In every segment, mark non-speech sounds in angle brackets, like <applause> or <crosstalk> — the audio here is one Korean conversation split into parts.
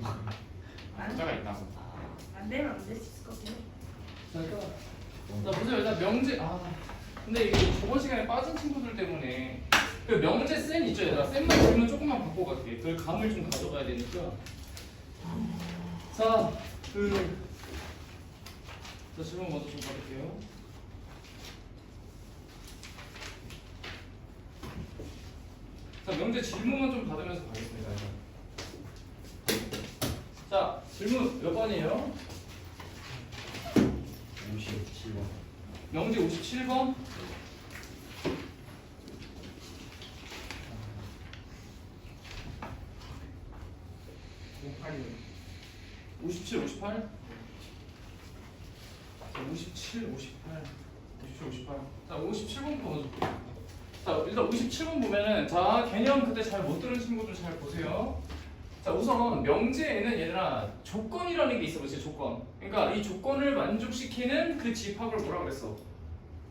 문제가 있다고. 안 되면 안 될 수 있을 것 같아요. 자 보세요 일단 명제 아. 근데 이게 저번 시간에 빠진 친구들 때문에. 그 명제 쌤 있죠 얘들아? 쌤만 질문 조금만 바꿔갈게. 그 감을 좀 가져가야 되니까. 자 그 자 질문 먼저 좀 받을게요. 자 명제 질문만 좀 받으면서 가겠습니다 자 질문 몇 번이에요? 57번. 명제 57번? 57, 58 자, 57, 58 57, 58 자, 57번부터 먼저 볼게요. 자, 일단 57번 보면은 자, 개념 그때 잘 못 들은 친구들 잘 보세요 자, 우선 명제에는 얘들아 조건이라는 게 있어 그렇지 조건 그러니까 이 조건을 만족시키는 그 집합을 뭐라 그랬어?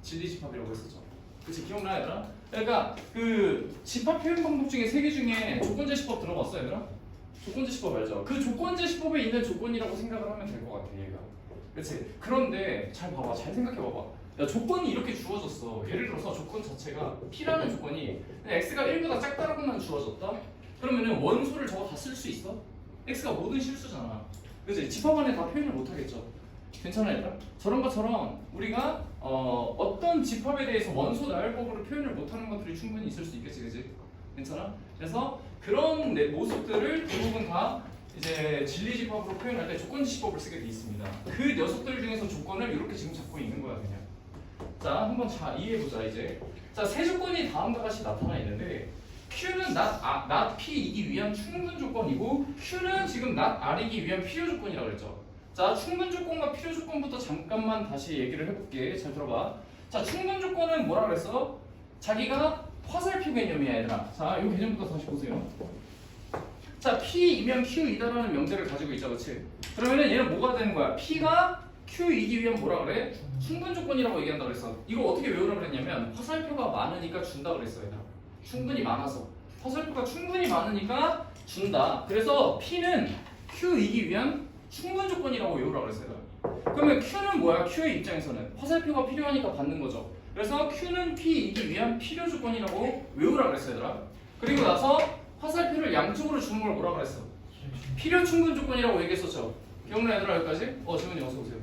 진리 집합이라고 했었죠 그치 기억나 얘들아? 그러니까 그 집합 표현 방법 중에 세 개 중에 조건제 시법 들어봤어 얘들아? 조건제 시법 알죠? 그 조건제 시법에 있는 조건이라고 생각을 하면 될 것 같아 얘가 그치? 그런데 잘 봐봐 잘 생각해 봐봐 야 조건이 이렇게 주어졌어 예를 들어서 조건 자체가 P라는 조건이 X가 1보다 작다라고만 주어졌다? 그러면은 원소를 저거 다 쓸 수 있어? X가 모든 실수잖아 그치? 집합 안에 다 표현을 못 하겠죠 괜찮아 얘들아? 저런 것처럼 우리가 어, 어떤 집합에 대해서 원소 나열법으로 표현을 못하는 것들이 충분히 있을 수 있겠지 그지? 괜찮아? 그래서 그런 내 모습들을 대부분 다 이제 진리 집합으로 표현할 때 조건 지시법을 쓰게 돼 있습니다 그 녀석들 중에서 조건을 이렇게 지금 잡고 있는 거야 그냥 자 한번 자 이해해보자 이제 자 세 조건이 다음과 같이 나타나 있는데 Q는 not, 아, not P이기 위한 충분 조건이고 Q는 지금 not R이기 위한 필요 조건이라고 그랬죠 자, 충분 조건과 필요 조건부터 잠깐만 다시 얘기를 해볼게. 잘 들어봐. 자, 충분 조건은 뭐라 그랬어? 자기가 화살표 개념이야, 얘들아. 자, 이 개념부터 다시 보세요. 자, P이면 Q이다라는 명제를 가지고 있죠, 그렇지? 그러면은 얘는 뭐가 되는 거야? P가 Q이기 위한 뭐라 그래? 충분 조건이라고 얘기한다 그랬어. 이거 어떻게 외우라 그랬냐면 화살표가 많으니까 준다 그랬어, 얘들아. 충분히 많아서. 화살표가 충분히 많으니까 준다. 그래서 P는 Q이기 위한 충분 조건이라고 외우라 그랬어요. 그러면 Q는 뭐야? Q의 입장에서는 화살표가 필요하니까 받는 거죠. 그래서 Q는 P이기 위한 필요 조건이라고 외우라 그랬어요, 얘들아. 그리고 나서 화살표를 양쪽으로 주는 걸 뭐라 그랬어? 필요 충분 조건이라고 얘기했었죠. 기억나 얘들아 여기까지? 어, 지문이 어서 오세요.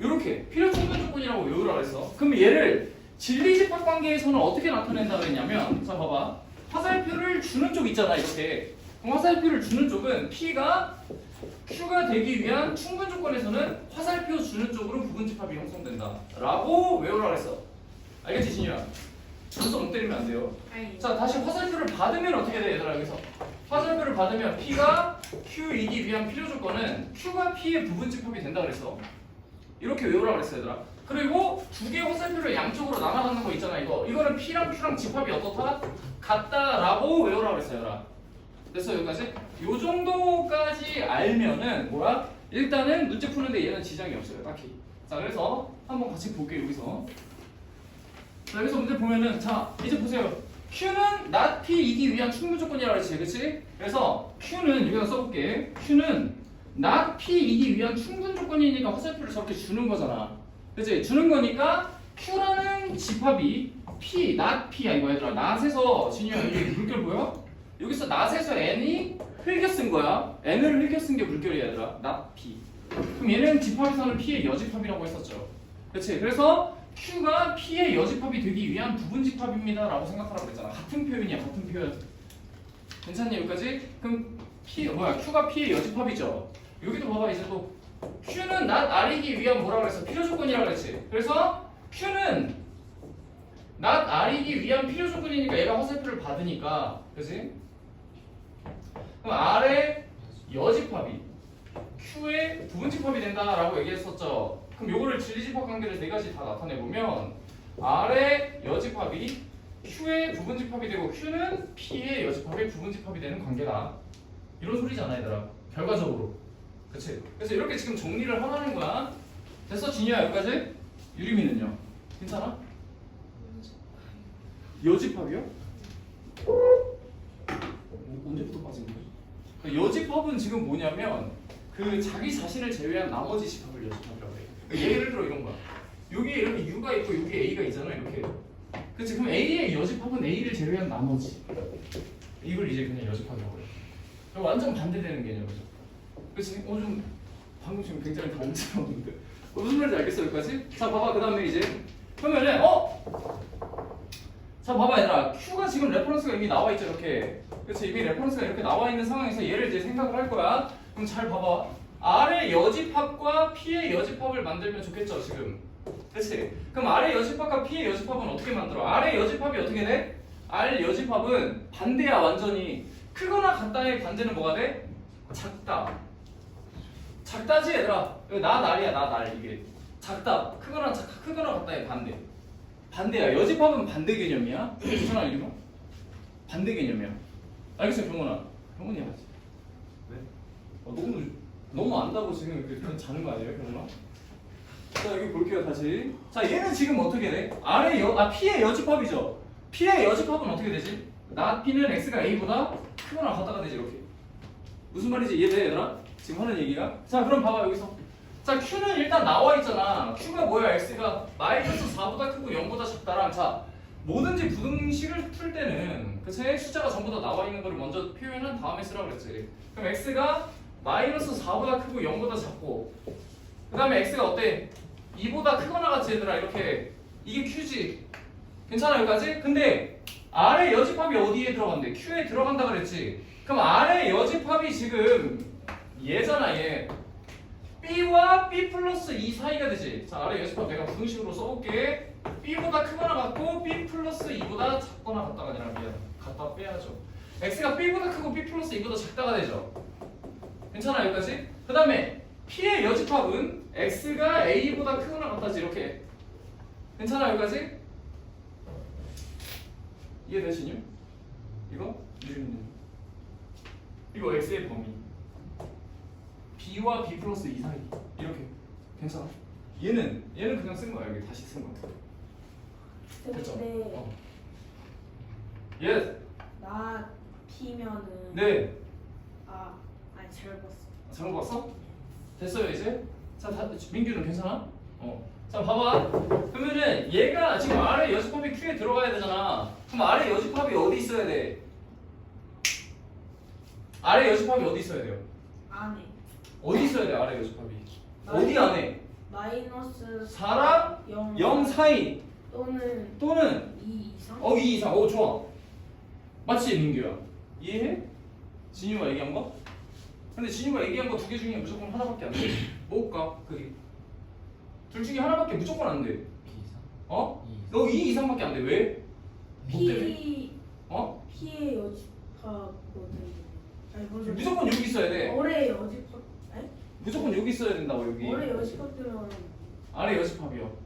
이렇게 필요 충분 조건이라고 외우라 그랬어. 그럼 얘를 진리 집합 관계에서는 어떻게 나타낸다 그랬냐면, 자 봐봐. 화살표를 주는 쪽 있잖아, 이렇게. 그럼 화살표를 주는 쪽은 P가 Q가 되기 위한 충분 조건에서는 화살표 주는 쪽으로 부분 집합이 형성된다. 라고 외우라 그랬어. 알겠지, 진이야? 점수 못 때리면 안 돼요. 자, 다시 화살표를 받으면 어떻게 돼, 얘들아, 여기서? 화살표를 받으면 P가 Q이기 위한 필요 조건은 Q가 P의 부분 집합이 된다 그랬어. 이렇게 외우라 그랬어, 얘들아. 그리고 두 개의 화살표를 양쪽으로 나눠가는 거 있잖아, 이거. 이거는 P랑 Q랑 집합이 어떻다? 같다라고 외우라 그랬어, 얘들아. 됐어 여기까지? 요 정도까지 알면은 뭐야? 일단은 문제 푸는데 얘는 지장이 없어요 딱히 자 그래서 한번 같이 볼게요 여기서 자 여기서 문제 보면은 자 이제 보세요 Q는 not P이기 위한 충분 조건이라고 했지 그치? 그래서 Q는 여기다 써볼게 Q는 not P이기 위한 충분 조건이니까 화살표를 저렇게 주는 거잖아 그치? 주는 거니까 Q라는 집합이 P, not P야 이거 얘들아 not에서 진유야 이게 물결 보여? 여기서 낫에서 n이 흘겨 쓴 거야. n을 흘겨 쓴 게 물결이야, 얘들아. 낫 p. 그럼 얘는 집합에서는 p의 여집합이라고 했었죠. 그렇지? 그래서 q가 p의 여집합이 되기 위한 부분 집합입니다 라고 생각하라고 그랬잖아. 같은 표현이야, 같은 표현. 괜찮니 여기까지? 그럼 p 뭐야? q가 p의 여집합이죠. 여기도 봐봐 이제 또 q는 낫 r이기 위한 뭐라 그랬어? 필요 조건이라고 그랬지. 그래서 q는 낫 r이기 위한 필요 조건이니까 얘가 화살표를 받으니까, 그렇지? 그럼 R의 여집합이 Q의 부분집합이 된다라고 얘기했었죠. 그럼 요거를 진리집합 관계를 네 가지 다 나타내 보면 R의 여집합이 Q의 부분집합이 되고 Q는 P의 여집합의 부분집합이 되는 관계다. 이런 소리잖아, 얘들아. 결과적으로. 그치? 그래서 이렇게 지금 정리를 하라는 거야. 됐어, 진이야 여기까지? 유리미는요? 괜찮아? 여집합이요? 어, 언제부터 빠진 거지? 그 여집합은 지금 뭐냐면 그 자기 자신을 제외한 나머지 집합을 여집합이라고 해. 그러니까 예를 들어 이런 거야. 여기 이렇게 U가 있고 여기 A가 있잖아 이렇게. 그치 그럼 A의 여집합은 A를 제외한 나머지. 이걸 이제 그냥 여집합이라고 해. 완전 반대되는 개념이죠. 그치? 어 좀 방금 지금 굉장히 당황스러웠는데 어, 무슨 말인지 알겠어 여기까지? 자 봐봐 그 다음에 이제 그러면은 어? 자 봐봐 얘들아 Q가 지금 레퍼런스가 이미 나와 있죠 이렇게 그치 이미 레퍼런스가 이렇게 나와 있는 상황에서 얘를 이제 생각을 할 거야 그럼 잘 봐봐 R의 여집합과 P의 여집합을 만들면 좋겠죠 지금 그치 그럼 R의 여집합과 P의 여집합은 어떻게 만들어 R의 여집합이 어떻게 돼? R 여집합은 반대야 완전히 크거나 같다의 반대는 뭐가 돼? 작다 작다지 얘들아? 이거 나 날이야 나 날. 이게 작다. 크거나 작 크거나 같다의 반대. 반대야. 여집합은 반대 개념이야. 괜찮아 이거 반대 개념이야. 알겠어요 병원아. 병원이 하지. 네? 어, 너무 너무 안다고 지금 이렇게 그냥 자는 거 아니에요 병원아? 자 여기 볼게요 다시. 자 얘는 지금 어떻게 돼? R의 여, 아 P의 여집합이죠. P의 여집합은 어떻게 되지? 나 P는 X가 A보다 크거나 같다가 되지 이렇게. 무슨 말인지 이해돼 얘들아? 지금 하는 얘기가? 자 그럼 봐봐 여기서 자 Q는 일단 나와 있잖아 Q가 뭐야 X가 마이너스 4보다 크고 0보다 작다랑 자 뭐든지 부등식을 풀 때는 그치? 숫자가 전부 다 나와 있는 거를 먼저 표현한 다음에 쓰라고 그랬지 그럼 X가 마이너스 4보다 크고 0보다 작고 그 다음에 X가 어때? 2보다 크거나 같이 얘들아 이렇게 이게 Q지 괜찮아 여기까지? 근데 R의 여집합이 어디에 들어간대? Q에 들어간다 그랬지 그럼 R의 여집합이 지금 얘잖아 얘 B와 B 플러스 2 사이가 되지 자 R의 여집합 내가 부등식으로 써볼게 B보다 크거나 같고 B 플러스 2보다 작거나 같다가 아니라 미안 갖다 빼야죠 X가 B보다 크고 B 플러스 2보다 작다가 되죠 괜찮아 여기까지? 그 다음에 P의 여집합은 X가 A보다 크거나 같다지 이렇게 괜찮아 여기까지? 이해되시냐? 이거? 이거 X의 범위 B와 B 플러스 2 사이 이렇게 괜찮아? 얘는 얘는 그냥 쓴 거야 여기 다시 쓴 거야 됐죠? 근데 어. 예. 나 P면은 네. 아 아니 잘 봤어. 잘못 봤어? 됐어요 이제? 자, 다, 민규는 괜찮아? 어. 자, 봐봐. 그러면은 얘가 지금 R의 여집합이 Q에 들어가야 되잖아. 그럼 R의 여집합이 어디 있어야 돼? R의 여집합이 어디 있어야 돼요? 안에 어디 있어야 돼? R의 여집합이? 어디 안에? 마이너스 4랑 0, 0 사이 또는 또는 2 이상. 어, 2 이상. 오, 좋아. 맞지, 민규야? 이해해? 진유가 얘기한 거? 근데 진유가 얘기한 거 두 개 중에 무조건 하나밖에 안 돼. <laughs> 뭘까? 그게. 둘 중에 하나밖에 무조건 안 돼. B 이상? 어? 2 이상? 너2 이상밖에 안 돼. 왜? 뭐 때문에? P 어? P의. 아니 먼저 무조건 여기 있어야 돼. 올해 여집합. 아니 무조건 여기 있어야 된다고, 여기. 올해 여집합되면 아래 여집합이요.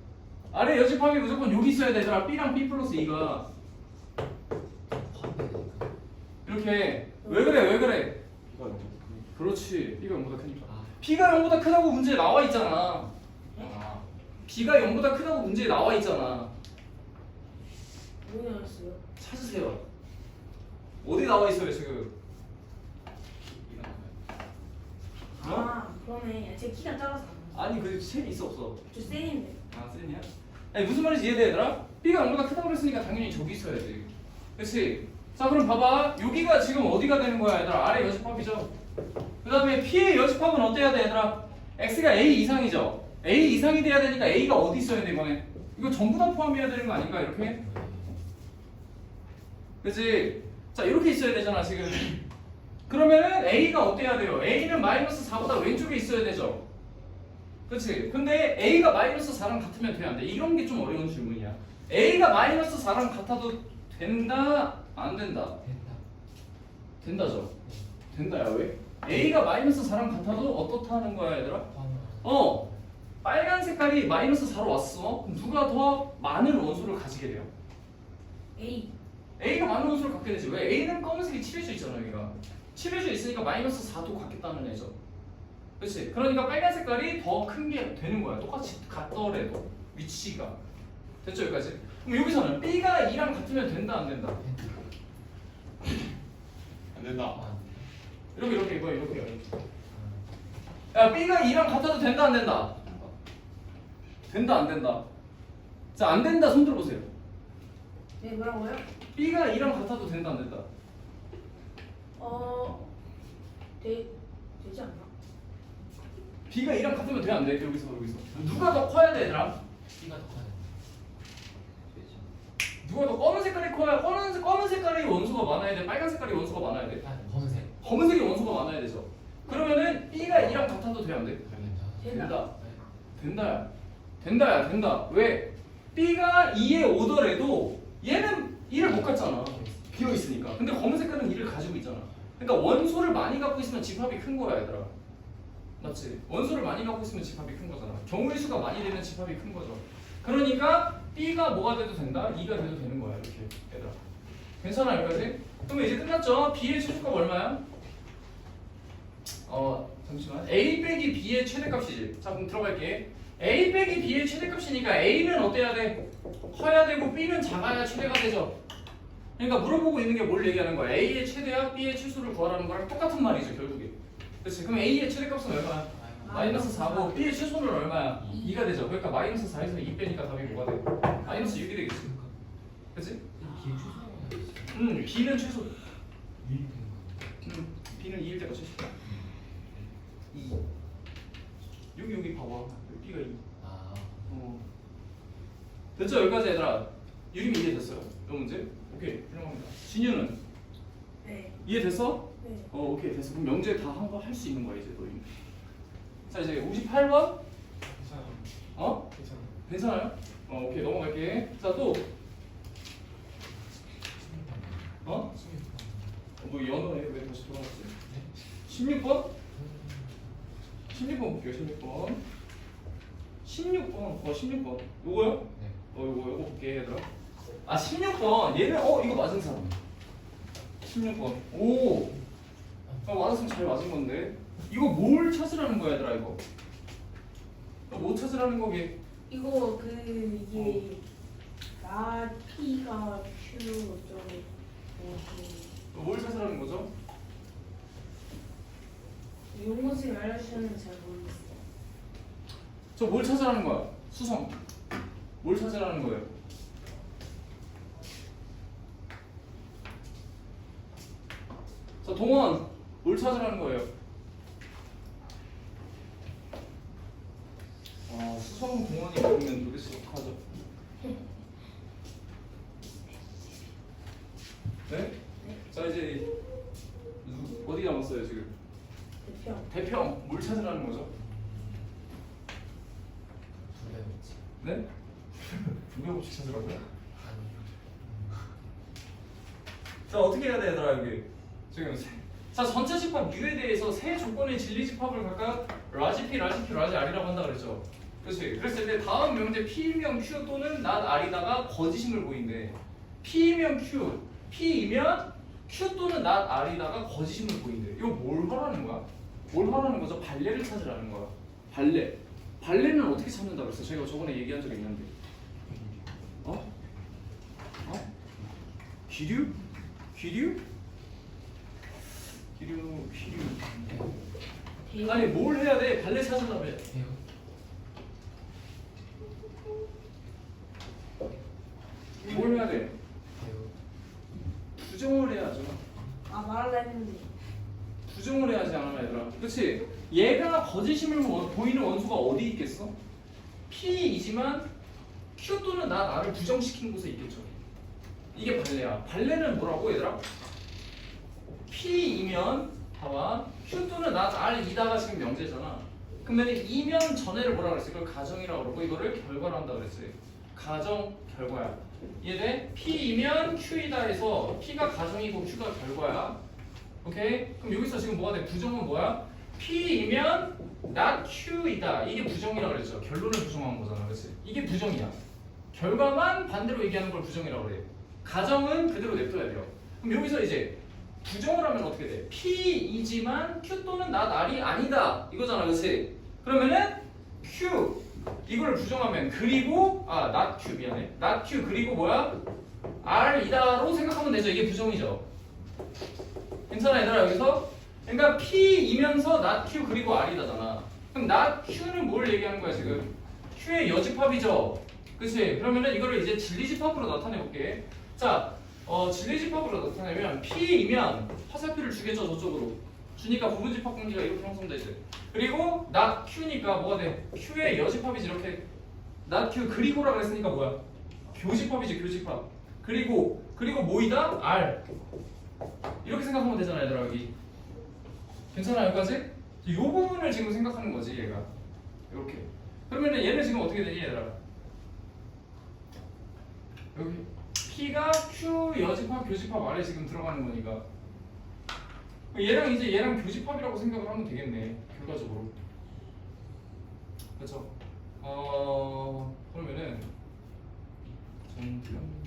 아래 여집합이 무조건 여기 있어야 되더라. B랑 B 플러스 2가. 반대니까 이렇게. 왜 그래, 왜 그래? B가 0보다 그렇지. B가 0보다 크니까. 아 B가 0보다 크다고 문제에 나와 있잖아. 아, B가 0보다 크다고 문제에 나와 있잖아. 뭐였어요? 찾으세요. 어디 나와 있어요 지금? 어? 아 그러네. 제 키가 작아서. 아니 그셈 있어 없어? 저 쌤인데. 아 셈이야? 아니 무슨 말인지 이해돼 얘들아? B가 0보다 크다고 그랬으니까 당연히 저기 있어야지. 그렇지? 자 그럼 봐봐 여기가 지금 어디가 되는 거야 얘들아? 아래 여집합이죠. 그 다음에 P의 여집합은 어때야 돼 얘들아? X가 A 이상이죠. A 이상이 돼야 되니까 A가 어디 있어야 돼 이번에? 이거 전부 다 포함해야 되는 거 아닌가 이렇게? 그치? 자 이렇게 있어야 되잖아 지금 그러면은 A가 어때야 돼요? A는 마이너스 4보다 왼쪽에 있어야 되죠 그치? 근데 A가 마이너스 4랑 같으면 돼야 돼 이런 게 좀 어려운 질문이야 A가 마이너스 4랑 같아도 된다? 안 된다? 된다 된다죠 된다야 왜? A가 마이너스 4랑 같아도 어떻다는 거야 얘들아? 어 빨간 색깔이 마이너스 4로 왔어 그럼 누가 더 많은 원소를 가지게 돼요? A. A가 많은 원소를 갖게 되지 왜? A는 검은색이 칠해져 있잖아 여기가 칠해져 있으니까 마이너스 4도 갖겠다는 애죠 그렇지 그러니까 빨간 색깔이 더 큰 게 되는 거야 똑같이 같더라도 위치가 됐죠 여기까지? 그럼 여기서는 B가 2랑 같으면 된다 안 된다? 안 된다 아, 이렇게 이렇게 이거 이렇게 이렇게. 야 B가 2랑 같아도 된다 안 된다? 된다 안 된다? 자안 된다 손 들어보세요. 네 뭐라고요? B가 2랑 같아도 된다 안 된다? 어 되, 되지 않나? B가 2랑 같으면 돼 안 돼? 여기서 여기서 누가 더 커야 돼 얘들아? B가 더 커요. 누가 더 검은 색깔이 커야 검은, 검은 색깔이 원소가 많아야 돼? 빨간 색깔이 원소가 많아야 돼? 아, 검은색. 검은색이 원소가 많아야 되죠. 그러면은 B가 2랑 같아도 돼 안 돼? 됩니다. 된다. 된다야. 된다야 된다. 왜? B가 2에 오더라도 얘는 2를 못 갖잖아. 비어 있으니까. 근데 검은 색깔은 2를 가지고 있잖아. 그러니까 원소를 많이 갖고 있으면 집합이 큰 거야, 얘들아. 맞지? 원소를 많이 갖고 있으면 집합이 큰 거잖아. 경우의 수가 많이 되면 집합이 큰 거죠. 그러니까 B가 뭐가 돼도 된다? 2가 돼도 되는 거야, 이렇게. 얘들아. 괜찮아, 여기까지? 그러면 이제 끝났죠? B의 최소값 얼마야? 어, 잠시만. A 빼기 B의 최대값이지. 자, 그럼 들어갈게. A 빼기 B의 최대값이니까 A는 어때야 돼? 커야 되고 B는 작아야 최대가 되죠. 그러니까 물어보고 있는 게 뭘 얘기하는 거야? A의 최대와 B의 최소를 구하라는 거랑 똑같은 말이죠, 결국에. 그렇지. 그럼 A의 최대값은 얼마야? 마이너스 4고 B의 최소는 얼마야? 2가 되죠. 그러니까 마이너스 4에서 2 빼니까 답이 뭐가 돼? 마이너스 6이 되겠지. 그렇지? 음, B는 최소. 1 되는 거. 음, B는 2일 때가 최소야. 2. 여기 여기 봐봐. B가 2. 아, 어. 됐죠 여기까지 얘들아. 유림이 이해됐어요? 이 문제? 오케이 훌륭합니다. 진유는 네. 이해됐어? 네. 어 오케이 됐어. 그럼 명제 다 한 거 할 수 있는 거야 이제 너희. 자 이제 58번. 괜찮아. 어? 괜찮아. 괜찮아요? 어 오케이 넘어갈게. 자 또. 어? 뭐 연어에 왜 다시 돌아갔지? 16번? 16번 볼게요 16번. 16번. 어 16번. 요거요? 네. 어 이거 이거 볼게 얘들아 아 16번. 얘는 어 이거 맞은 사람. 16번. 오. 아, 맞았으면 잘 맞은 건데. 이거 뭘 찾으라는 거야 얘들아 이거? 이거 뭐 찾으라는 거게? 이거 그 이게 나 P가 Q 뭐, 뭘 찾으라는 거죠? 그 용어를 알려주셨는지 잘 모르겠어요. 저 뭘 찾으라는 거야? 수성. 뭘 찾으라는 거예요 자 동원 뭘 찾으라는 거예요 아 수성 동원이 그러면 도대체 어떡하죠 네? 자 이제 누- 어디 남았어요 지금 대평. 대평 뭘 찾으라는 거죠? 네? <laughs> 두배곱씩 찾으라고요? 아니. 자 어떻게 해야 돼 얘들아 여기 지금 세- 자 전체 집합 U에 대해서 세 조건의 진리 집합을 각각 라지 P, 라지 Q, 라지 R이라고 한다 그랬죠 그렇지 그랬을 때 다음 명제 P이면 Q 또는 not R이다가 거짓임을 보인대 P이면 Q, P이면 Q 또는 not R이다가 거짓임을 보인대 이거 뭘 하라는 거야? 뭘 하라는 거죠? 발레를 찾으라는 거야 발레 발레는 어떻게 찾는다 그랬어? 저희가 저번에 얘기한 적이 있는데 어? 어? 기류? 기류? 기류. 대 아니 뭘 해야 돼? 발레 찾으려면 해요. 뭘 해야 돼? 해요. 부정을 해야죠. 아 말하려 했는데 부정을 해야지 않아 얘들아. 그렇지? 얘가 거짓임을 원- 보이는 원소가 어디 있겠어? P이지만 Q 또는 나 나를 부정시킨 곳에 있겠죠. 이게 발레야. 발레는 뭐라고 얘들아? P이면 봐봐. Q 또는 나 R이다가 지금 명제잖아. 그러면 이면 전에를 뭐라 그랬어? 이걸 가정이라고 그러고 이거를 결과로 한다 그랬어요. 가정 결과야. 이해돼? P이면 Q이다 해서 P가 가정이고 Q가 결과야. 오케이? 그럼 여기서 지금 뭐가 돼? 부정은 뭐야? P이면 not Q이다. 이게 부정이라고 그랬죠. 결론을 부정한 거잖아. 그렇지? 이게 부정이야. 결과만 반대로 얘기하는 걸 부정이라고 그래. 가정은 그대로 냅둬야 돼요. 그럼 여기서 이제 부정을 하면 어떻게 돼? P이지만 Q 또는 not R이 아니다. 이거잖아. 그렇지? 그러면은 Q 이걸 부정하면 그리고 아 not Q 미안해. not Q 그리고 뭐야? R이다로 생각하면 되죠. 이게 부정이죠. 괜찮아 얘들아 여기서 그러니까 P이면서 not Q 그리고 R이다잖아. 그럼 not Q는 뭘 얘기하는 거야 지금? Q의 여집합이죠. 그치? 그러면은 이거를 이제 진리집합으로 나타내 볼게. 자, 어, 진리집합으로 나타내면 P이면 화살표를 주겠죠 저쪽으로. 주니까 부분집합 관계가 이렇게 형성되지. 그리고 not Q니까 뭐가 돼? Q의 여집합이지 이렇게. not Q 그리고라 그랬으니까 뭐야? 교집합이지 교집합. 그리고 그리고 뭐이다? R. 이렇게 생각하면 되잖아 얘들아 여기. 괜찮아 여기까지? 이 부분을 지금 생각하는 거지 얘가. 이렇게. 그러면은 얘는 지금 어떻게 되니 얘들아? 여기 P가 Q 여집합 교집합 아래 지금 들어가는 거니까. 얘랑 이제 얘랑 교집합이라고 생각을 하면 되겠네 결과적으로. 그렇죠? 어 그러면은 정평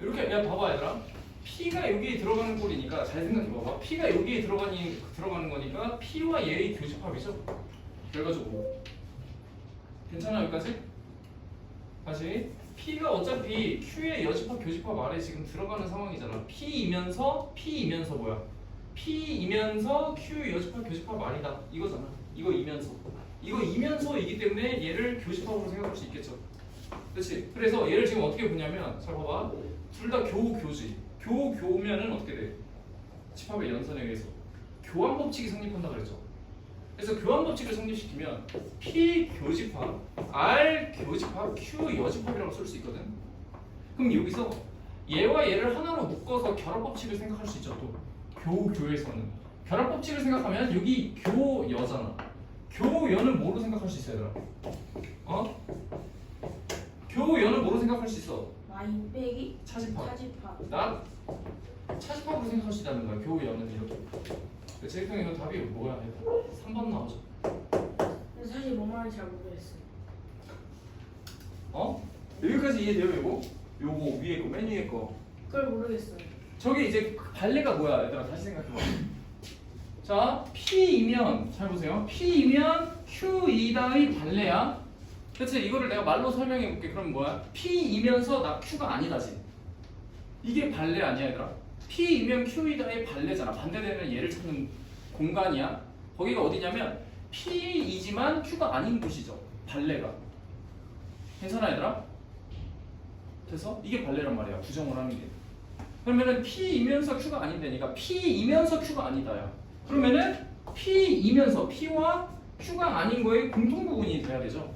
이렇게 야 봐봐 얘들아. P가 여기에 들어가는 꼴이니까 잘 생각해봐봐. P가 여기에 들어가니, 들어가는 거니까 P와 얘의 교집합이죠 결과적으로 괜찮아 여기까지? 다시. P가 어차피 Q의 여집합 교집합 아래 지금 들어가는 상황이잖아. P이면서 P이면서 뭐야? P이면서 Q 여집합 교집합 아니다. 이거잖아. 이거 이면서. 이거 이면서이기 때문에 얘를 교집합으로 생각할 수 있겠죠. 그렇지 그래서 얘를 지금 어떻게 보냐면 잘 봐봐. 둘 다 교우 교지. 교우 교우면은 어떻게 돼? 집합의 연산에 의해서. 교환 법칙이 성립한다 그랬죠 그래서 교환 법칙을 성립시키면 P 교집합, R 교집합, Q 여집합이라고 쓸 수 있거든. 그럼 여기서 얘와 얘를 하나로 묶어서 결합 법칙을 생각할 수 있죠. 또 교우 교에서는 결합 법칙을 생각하면 여기 교 여잖아. 교 여는 뭐로 생각할 수 있어, 얘들아? 어? 교 여는 뭐로 생각할 수 있어? 마인 빼기 차집합. 차집합. 나 차집합으로 생각할 수 있다는 거야. 교 여는 이렇게. 일단 이거 답이 뭐야? 3번 나오죠. 근데 사실 뭔 말인지 잘 모르겠어요. 어? 여기까지 이해돼요 이거? 요거 위에 거 맨 위에 거 그걸 모르겠어요. 저게 이제 그 발레가 뭐야 얘들아 다시 생각해봐 자 P이면 잘 보세요 P이면 Q이다의 발레야 그치 이거를 내가 말로 설명해 볼게 그럼 뭐야 P이면서 나 Q가 아니다지 이게 발레 아니야 얘들아 P이면 Q이다의 발레잖아. 반대되는 얘를 찾는 공간이야. 거기가 어디냐면 P이지만 Q가 아닌 곳이죠. 발레가. 괜찮아 얘들아? 돼서 이게 발레란 말이야. 부정을 하는 게. 그러면은 P이면서 Q가 아닌데니까. P이면서 Q가 아니다야. 그러면은 P이면서 P와 Q가 아닌 거의 공통 부분이 돼야 되죠.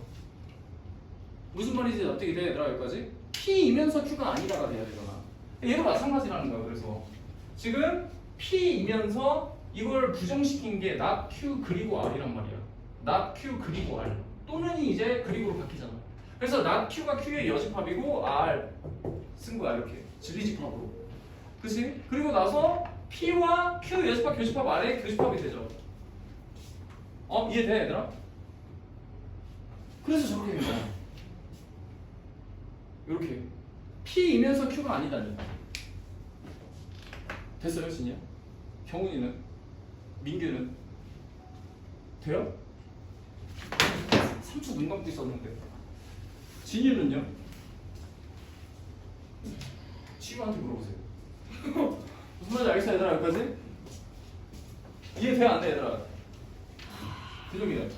무슨 말인지? 어떻게 돼 얘들아 여기까지? P이면서 Q가 아니다가 돼야 되잖아 얘도 마찬가지라는 거야 그래서 지금 P이면서 이걸 부정시킨 게 not Q 그리고 R이란 말이야 not Q 그리고 R 또는 이제 그리고로 바뀌잖아 그래서 not Q가 Q의 여집합이고 R 쓴 거야 이렇게. 진리집합으로. 그치? 그리고 나서 P와 Q 여집합 교집합 아래 교집합이 되죠. 어? 이해돼 얘들아? 그래서 저렇게 된 거야 이렇게 P이면서 Q가 아니다니 됐어요 진이야? 경훈이는? 민규는? 돼요? 3초 눈 감고 있었는데 진이는요? 친구한테 물어보세요 <laughs> 무슨 말인지 알겠어 얘들아 여기까지? 이해 돼 안 돼 얘들아? 대종이는?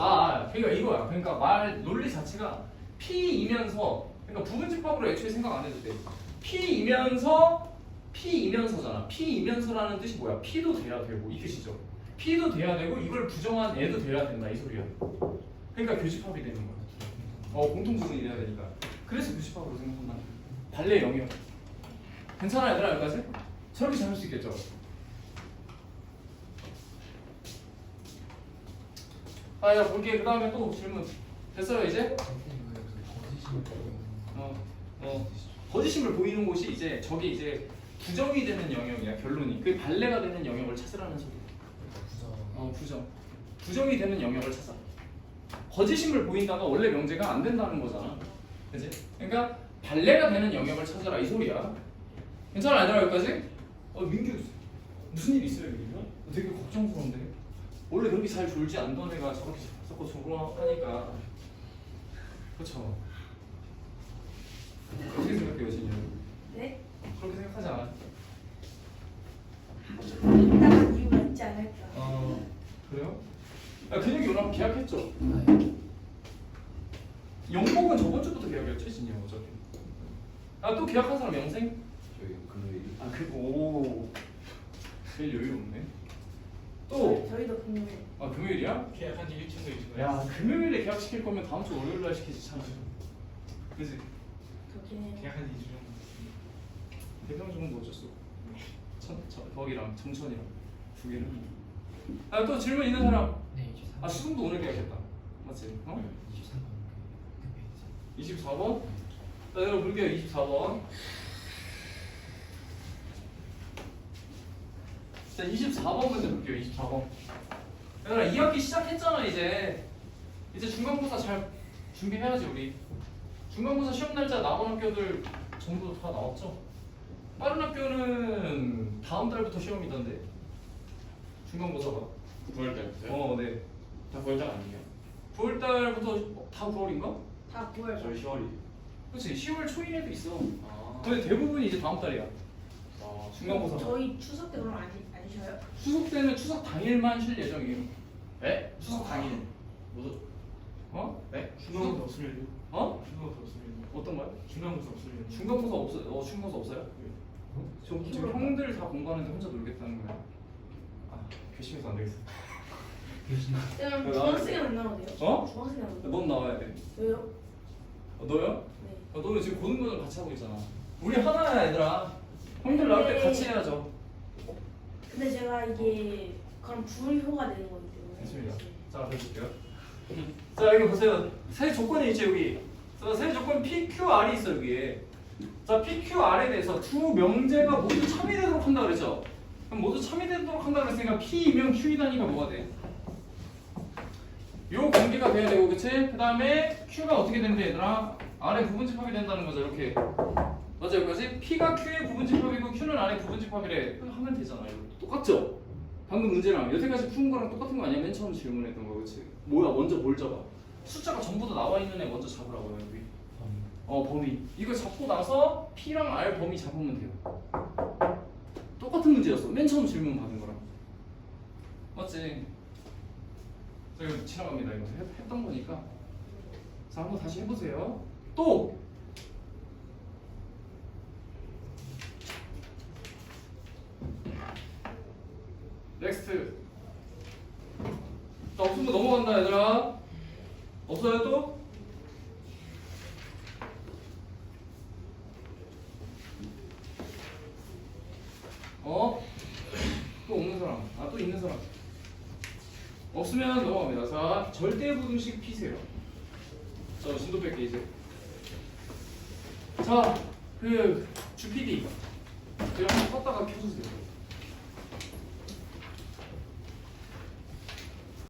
아, 아 그러니까 이거야. 그러니까 말 논리 자체가 P이면서 그러니까 부분집합으로 애초에 생각 안 해도 돼. P이면서 P이면서잖아. P이면서라는 뜻이 뭐야? P도 돼야 되고 이 뜻이죠. P도 돼야 되고 이걸 부정한 애도 돼야 된다 이 소리야. 그러니까 교집합이 되는 거야. 어 공통 부분이 돼야 되니까. 그래서 교집합으로 생각한다. 발레 영역. 괜찮아 얘들아 여기까지? 저렇게 잘할수 있겠죠? 아 야 볼게 그 다음에 또 질문 됐어요 이제? 어, 어. 거짓임을 보이는 곳이 이제 저게 이제 부정이 되는 영역이야 결론이 그 발레가 되는 영역을 찾으라는 소리야 어 부정 부정이 되는 영역을 찾아 거짓임을 보인다가 원래 명제가 안 된다는 거잖아 그지? 그러니까 발레가 되는 영역을 찾아라 이 소리야 괜찮아 얘들아 여기까지? 어 민규 무슨 일 있어요 민규? 되게 걱정스러운데 원래 그렇게 잘 졸지 않던 애가 저렇게 자꾸 졸어 하니까 그렇죠. 어떻게 생각해요, 진이? 네? 그렇게 생각하지 않아요? 이따가 이유가 있지 않을까. 어 그래요? 야, 근육이 오늘 계약했죠? 네. 영목은 저번 주부터 계약했지, 진이 어차피. 아또 계약한 사람 영생? 저희 금요일. 아 그오 제일 여유 없네. 또 저희도 금요일. 아 금요일이야? 계약한 지 일주일도 있어요. 야 금요일에 계약 시킬 거면 다음 주 월요일 날 시키지 참. 그지? 그렇긴 해요. 계약한 지 2주 정도. 대경 정도 어쩔. 천, 천, 거기랑 정천이랑 두 개는. 아또 질문 있는 사람? 네, 23번. 아 수능도 오늘 계약했다. 맞지? 어? 23번 그 페이지. 24번? 자 여러분 볼게요 24번 자 24번 문제 볼게요 24번 얘들아 2학기 시작했잖아 이제 이제 중간고사 잘 준비해야지 우리 중간고사 시험 날짜 나온 학교들 전부 다 나왔죠? 빠른 학교는 다음 달부터 시험이던데 중간고사가 9월 달부터요? 어네 다 9월 달 아니에요? 9월 달부터 어, 다 9월인가? 다 9월. 저희 10월이. 그렇지 10월 초인에도 있어 아. 근데 대부분이 이제 다음 달이야 아, 중간고사 저희 추석 때 그럼 아니, 아니셔요? 추석 때는 추석 당일만 쉴 예정이에요 네? 추석 당일. 모두. 어? 네? 중간고사 없으면요? 어? 중간고사 없으면요? 어떤 거요? 중간고사 없으면요? 중간고사 없어 어 중간고사 없어요? 저 지금 형들 다 공부하는데 혼자 놀겠다는 거야 아 괘씸해서 안 되겠어. 그럼 나- 중학생은 안 나와도 돼요? 어? 중학생은 안 나와도 넌 나와야 돼 왜요? 어, 너요? 네. 어, 너는 지금 고등고등 같이 하고 있잖아 우리 하나야 얘들아 형들 나올 때 같이 해야죠 근데 제가 이게 그럼 불효가 되는 거기 때문에. 됐습니다 자 해볼게요 자 여기 보세요 세 조건이 있죠 여기 자, 세 조건 PQR이 있어 여기에 자 PQR에 대해서 두 명제가 모두 참여되도록 한다 그랬죠 그럼 모두 참여되도록 한다 그랬으니까 P이면 Q이 다니까 뭐가 돼? 요 관계가 돼야 되고 그치? 그 다음에 Q가 어떻게 된대 얘들아? R의 부분집합이 된다는 거죠 이렇게 맞아 여기까지? P가 Q의 부분집합이고 Q는 R의 부분집합이래. 하면 되잖아 이거 똑같죠? 방금 문제랑 여태까지 푼 거랑 똑같은 거 아니야? 맨 처음 질문했던 거 그치? 뭐야? 먼저 뭘 잡아? 숫자가 전부 다 나와 있는 애 먼저 잡으라고요 여기. 어 범위. 이거 잡고 나서 P랑 R 범위 잡으면 돼요. 똑같은 문제였어. 맨 처음 질문 받은 거랑. 맞지? 자 이거 지나갑니다. 이거 했, 했던 거니까. 자 한번 다시 해보세요. 또